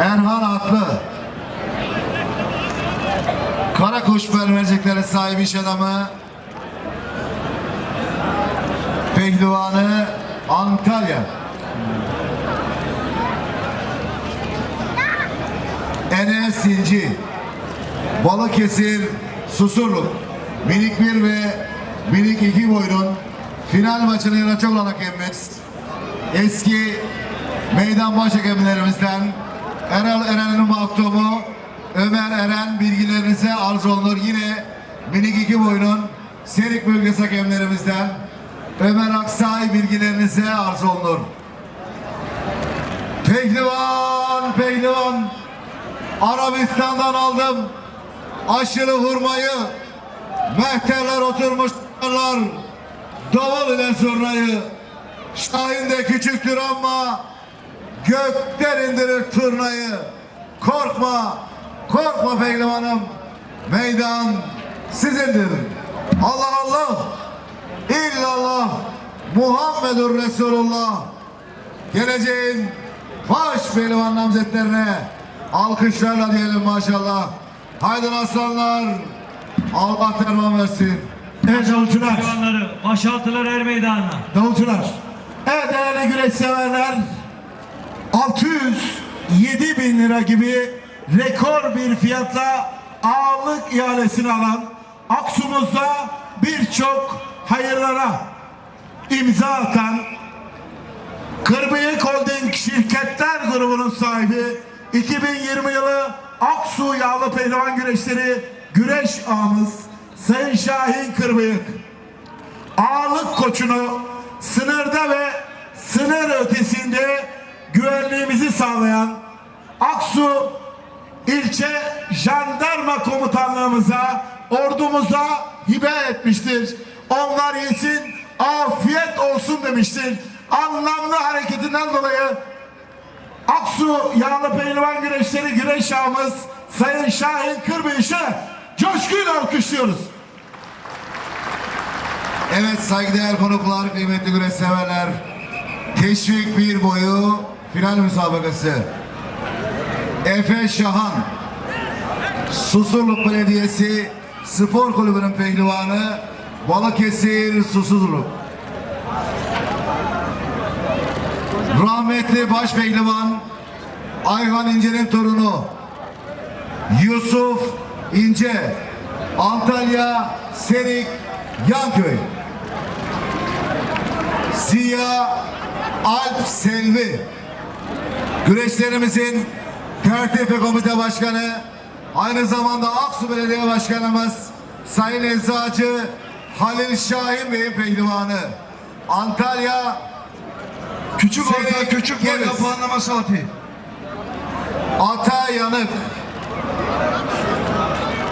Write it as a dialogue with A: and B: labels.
A: Erhan Atlı. Karakuş mermercikleri sahibi iş adamı. Pehlivanı Antalya. Enes Sinci. Balıkesir Susurluk. Minik 1 ve minik 2 boyunun final maçını yönetecek olan hakemimiz eski meydan baş hakemlerimizden Erol Eren'in maktubu Ömer Eren bilgilerinize arz olunur. Yine minik 2 boyunun Serik bölgesi hakemlerimizden Ömer Aksay bilgilerinize arz olunur. Pehlivan, pehlivan. Arabistan'dan aldım aşırı hurmayı. Mehterler oturmuşlar. Davul ile zurnayı. Şahin de küçüktür ama gökten indirir turnayı. Korkma, korkma pehlivanım. Meydan sizindir. Allah Allah, illallah, Muhammedur Resulullah. Geleceğin baş pehlivan namzetlerine alkışlarla diyelim maşallah. Haydi aslanlar. Allah derman versin.
B: Evet davulcular.
C: Başaltılar er meydanına.
B: Davulcular. Evet değerli güreş severler. 607 bin lira gibi rekor bir fiyatla ağırlık ihalesini alan Aksumuzda birçok hayırlara imza atan Kırbıyık Holding Şirketler grubunun sahibi 2020 yılı Aksu Yağlı Pehlivan Güreşleri güreş ağamız Sayın Şahin Kırbıyık ağırlık koçunu sınırda ve sınır ötesinde güvenliğimizi sağlayan Aksu ilçe jandarma komutanlığımıza, ordumuza hibe etmiştir. Onlar yesin, afiyet olsun demiştir. Anlamlı hareketinden dolayı Aksu Yağlı Pehlivan Güreşleri güreş ağamız Sayın Şahin Kırbıyış'ı coşkuyla alkışlıyoruz.
A: Evet saygıdeğer konuklar, kıymetli güreş severler. Teşvik bir boyu final müsabakası. Efe Şahan, Susurluk Belediyesi Spor Kulübü'nün pehlivanı Balıkesir Susurluk. Rahmetli baş pehlivan Ayhan İnce'nin torunu Yusuf İnce Antalya Serik Yanköy Ziya Alp Selvi Güreşlerimizin TRTF Komite Başkanı aynı zamanda Aksu Belediye Başkanımız Sayın Eczacı Halil Şahin Bey'in pehlivanı. Antalya
D: Küçük orta, küçük boy puanlama saati.
A: Ata Yanık